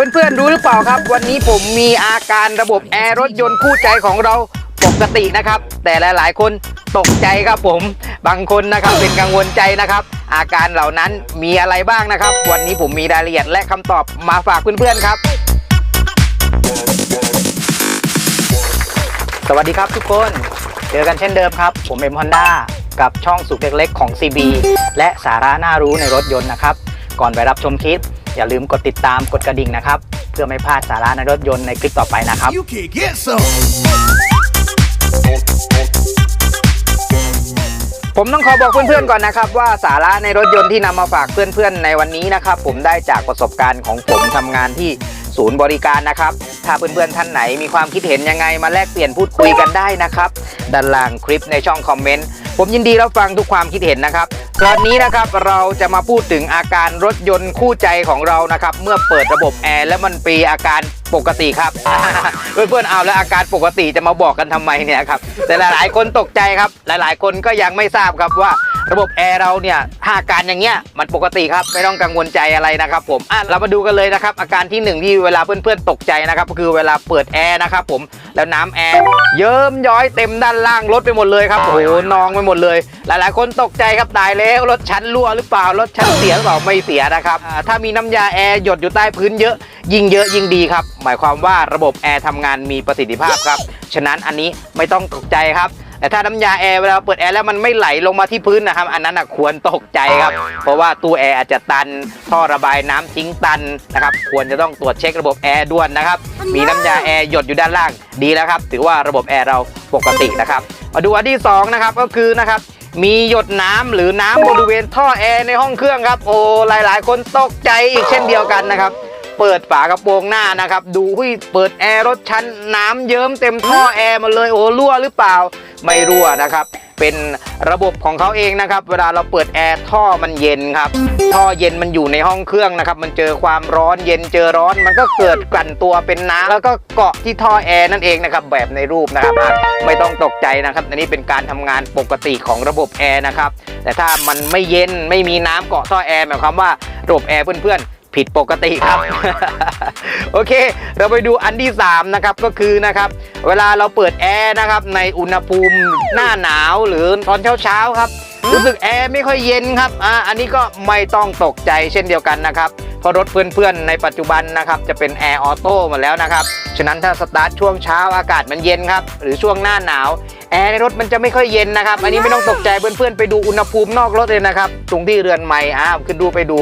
เพื่อนๆรู้หรือเปล่าครับ วันนี้ผมมีอาการระบบแอร์รถยนต์คู่ใจของเราปกตินะครับ แต่หลายๆคนตกใจครับผมบางคนนะครับเป็นกังวลใจนะครับ อาการเหล่านั้นมีอะไรบ้างนะครับ วันนี้ผมมีรายละเอียดและคำตอบมาฝากเพื่อนๆครับ สวัสดีครับทุกคนเจอกันเช่นเดิมครับ ผมเอ็มฮอนด้ากับช่องสุขเล็กๆของ CB และสาระน่ารู้ในรถยนต์นะครับ ก่อนไปรับชมคลิป อย่าลืมกดติดตามกดกระดิ่งนะครับ เพื่อไม่พลาดสาระในรถยนต์ในคลิปต่อไปนะครับ You can get some. ผมต้องขอบอกเพื่อนๆก่อนนะครับ ว่าสาระในรถยนต์ที่นำมาฝากเพื่อนๆในวันนี้นะครับ ผมได้จากประสบการณ์ของผมทำงานที่ศูนย์บริการนะครับ ถ้าเพื่อนๆท่านไหนมีความคิดเห็นยังไงมาแลกเปลี่ยนพูดคุยกันได้นะครับ ด้านล่างคลิปในช่องคอมเมนต์ผมยินดีรับฟังทุกความคิดเห็นนะครับ ตอนนี้นะครับเราจะมาพูดถึงอาการรถยนต์คู่ใจของเรานะครับ เมื่อเปิดระบบแอร์แล้วมันปีอาการปกติครับ เพื่อนๆเอาแล้วอาการปกติจะมาบอกกันทำไมเนี่ยครับแต่หลายๆคนตกใจครับ หลายๆ คนก็ยังไม่ทราบครับว่า ระบบแอร์เราเนี่ยถ้าอาการอย่างเงี้ยมันปกติครับไม่ต้องกังวลใจอะไรนะครับผมอะเรามาดูกันเลยนะครับอาการที่หนึ่งที่เวลาเพื่อนๆตกใจนะครับก็คือเวลาเปิดแอร์นะครับผมแล้วน้ำแอร์เยิ้มย้อยเต็มด้านล่างรถไปหมดเลยครับโอ้โหนองไปหมดเลย หลายๆ คนตกใจครับตายแล้วรถชั้นรั่วหรือเปล่ารถชั้นเสียหรือเปล่าไม่เสียนะครับถ้ามีน้ำยาแอร์หยดอยู่ใต้พื้นเยอะ ยิ่งเยอะยิ่งดีครับหมายความว่าระบบแอร์ทำงานมีประสิทธิภาพครับฉะนั้นอันนี้ไม่ต้องตกใจครับ แต่ถ้าน้ำยาแอร์เวลาเปิดแอร์แล้วมันไม่ไหลลงมาที่พื้นนะครับ อันนั้นนะควรตกใจครับ เพราะว่าตู้แอร์อาจจะตัน ท่อระบายน้ำทิ้งตันนะครับ ควรจะต้องตรวจเช็คระบบแอร์ด่วนนะครับ มีน้ำยาแอร์หยดอยู่ด้านล่างดีแล้วครับ ถือว่าระบบแอร์เราปกตินะครับ มาดูอันที่สองนะครับก็คือนะครับมีหยดน้ำหรือน้ำบริเวณท่อแอร์ในห้องเครื่องครับ โอ้หลาย ๆ คนตกใจอีกเช่นเดียวกันนะครับ เปิดฝากระโปรงหน้านะครับ ดูหุ้ยเปิดแอร์รถชั้นน้ำเยิ้มเต็มท่อแอร์มาเลยโอ้รั่วหรือเปล่าไม่รั่วนะครับ เป็นระบบของเขาเองนะครับ เวลาเราเปิดแอร์ท่อมันเย็นครับ ท่อเย็นมันอยู่ในห้องเครื่องนะครับ มันเจอความร้อนเย็นเจอร้อน มันก็เกิดกลั่นตัวเป็นน้ำแล้วก็เกาะที่ท่อแอร์นั่นเองนะครับ แบบในรูปนะครับ ไม่ต้องตกใจนะครับ อันนี้เป็นการทำงานปกติของระบบแอร์นะครับ แต่ถ้ามันไม่เย็นไม่มีน้ำเกาะท่อแอร์หมายความว่าระบบแอร์เพื่อนๆ ผิดปกติครับ โอเค เราไปดูอันที่ 3 นะครับ ก็คือนะครับ เวลาเราเปิดแอร์นะครับในอุณหภูมิหน้าหนาวหรือตอนเช้าๆครับ รู้สึกแอร์ไม่ค่อยเย็นครับอ่าอันนี้ก็ไม่ต้องตกใจเช่นเดียวกันนะครับเพราะรถเพื่อนๆ ในปัจจุบันนะครับจะเป็นแอร์ออโต้หมดแล้วนะครับ ฉะนั้นถ้าสตาร์ทช่วงเช้าอากาศมันเย็นครับ หรือช่วงหน้าหนาว แอร์ในรถมันจะไม่ค่อยเย็นนะครับ อันนี้ไม่ต้องตกใจเพื่อนๆ ไปดูอุณหภูมินอกรถเลยนะครับ ตรงที่เรือนไม้อ้าวขึ้นดูไปดู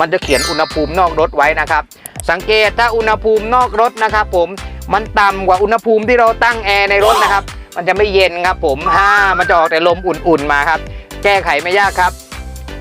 มันจะเขียนอุณหภูมินอกรถไว้นะครับ สังเกตถ้าอุณหภูมินอกรถนะครับ ผมมันต่ำกว่าอุณหภูมิที่เราตั้งแอร์ในรถนะครับ มันจะไม่เย็นครับ ผมฮ่ามันจะออกแต่ลมอุ่นๆมาครับ แก้ไขไม่ยากครับ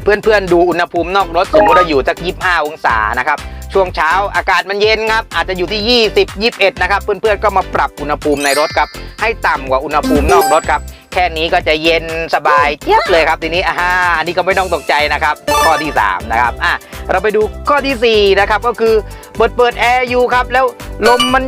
เพื่อนๆดูอุณหภูมินอกรถสมมติเราอยู่สัก25 องศานะครับช่วงเช้าอากาศมันเย็นครับ อาจจะอยู่ที่ 20 21 นะครับ เพื่อนๆก็มาปรับอุณหภูมิในรถครับ ให้ต่ำกว่าอุณหภูมินอกรถครับ แค่นี้ก็จะเย็นสบายเจี๊ยบเลยครับทีนี้อ่าอันนี้ก็ไม่ต้องตกใจนะครับ ข้อที่ 3 นะครับอะเราไปดูข้อทีสี่ 4 นะครับ ก็คือเปิดเปิดแอร์อยู่ครับ แล้วลมมัน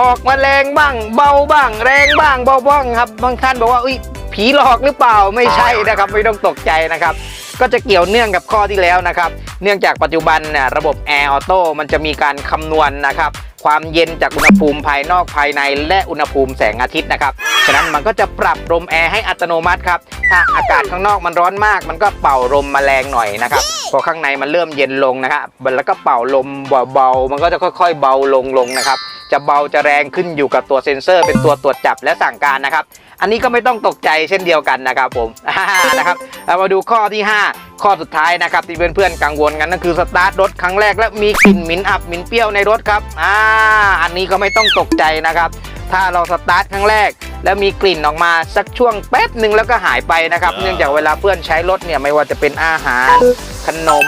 ออกมาแรงบ้าง เบาบ้าง แรงบ้างเบาบ้างครับ บางท่านบอกว่าอุ้ยผีหลอกหรือเปล่าไม่ใช่นะครับ ไม่ต้องตกใจนะครับ ก็จะเกี่ยวเนื่องกับข้อที่แล้วนะครับ เนื่องจากปัจจุบันเนี่ยระบบแอร์ออโต้มันจะมีการคำนวณนะครับ ความเย็นจากอุณหภูมิภายนอกภายใน และอุณหภูมิแสงอาทิตย์นะครับ ฉะนั้นมันก็จะปรับลมแอร์ให้อัตโนมัติครับ ถ้าอากาศข้างนอกมันร้อนมาก มันก็เป่าลมมาแรงหน่อยนะครับ พอข้างในมันเริ่มเย็นลงนะครับแล้วก็เป่าลมเบาๆ มันก็จะค่อยๆ เบาลงลงนะครับ จะเบาจะแรงขึ้นอยู่กับตัวเซ็นเซอร์ เป็นตัวตรวจจับและสั่งการนะครับ อันนี้ก็ไม่ต้องตกใจเช่นเดียวกันนะครับผมนะครับเรามาดูข้อที่ 5 ข้อสุดท้ายนะครับที่เพื่อนๆกังวลกันนั่นคือสตาร์ทรถครั้งแรกแล้วมีกลิ่นหมิ่นอับหมิ่นเปรี้ยวในรถครับอ่าอันนี้ก็ไม่ต้องตกใจนะครับ ถ้าเราสตาร์ทครั้งแรกแล้วมีกลิ่นออกมาสักช่วงแป๊บหนึ่งแล้วก็หายไปนะครับ เนื่องจากเวลาเพื่อนใช้รถเนี่ยไม่ว่าจะเป็นอาหาร ขนม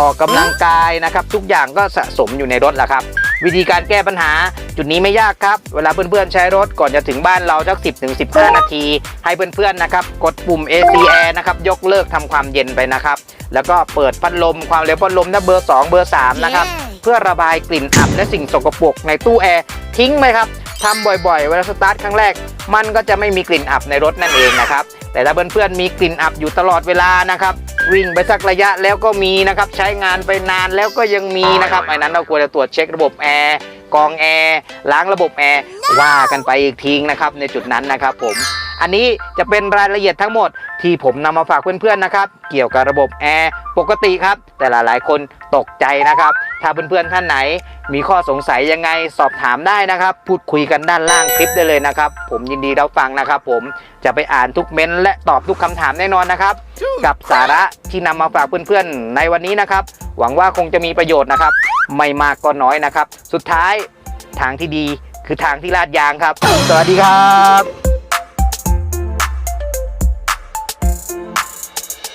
ออกกำลังกายนะครับ ทุกอย่างก็สะสมอยู่ในรถแหละครับ วิธีการแก้ปัญหา จุดนี้ไม่ยากครับ เวลาเพื่อนๆใช้รถก่อนจะถึงบ้านเราสัก 10ถึง15 นาที ให้เพื่อนๆนะครับกดปุ่ม AC Air นะครับยกเลิกทำความเย็นไปนะครับ แล้วก็เปิดพัดลมความเร็วพัดลมนะเบอร์ 2 เบอร์ 3 นะครับ เพื่อระบายกลิ่นอับและสิ่งสกปรกในตู้แอร์ทิ้งไหมครับทำบ่อยๆ เวลาสตาร์ทครั้งแรก มันก็จะไม่มีกลิ่นอับในรถนั่นเองนะครับ แต่ถ้าเพื่อนๆมีกลิ่นอับอยู่ตลอดเวลานะครับวิ่งไปสักระยะแล้วก็มีนะครับใช้งานไปนานแล้วก็ยังมีนะครับไอ้นั้นเราควรจะตรวจเช็คระบบแอร์กองแอร์ล้างระบบแอร์ว่ากันไปอีกทีนะครับในจุดนั้นนะครับผมอันนี้จะเป็นรายละเอียดทั้งหมดที่ผมนำมาฝากเพื่อนๆนะครับ เกี่ยวกับระบบแอร์ปกติครับ แต่หลายๆคนตกใจนะครับ ถ้าเพื่อนๆท่านไหน มีข้อสงสัยยังไงสอบถามได้นะครับ พูดคุยกันด้านล่างคลิปได้เลยนะครับ ผมยินดีรับฟังนะครับ ผมจะไปอ่านทุกเม้นและตอบทุกคำถามแน่นอนนะครับ กับสาระที่นำมาฝากเพื่อนๆในวันนี้นะครับ หวังว่าคงจะมีประโยชน์นะครับ ไม่มากก็น้อยนะครับ สุดท้ายทางที่ดีคือทางที่ลาดยางครับ สวัสดีครับ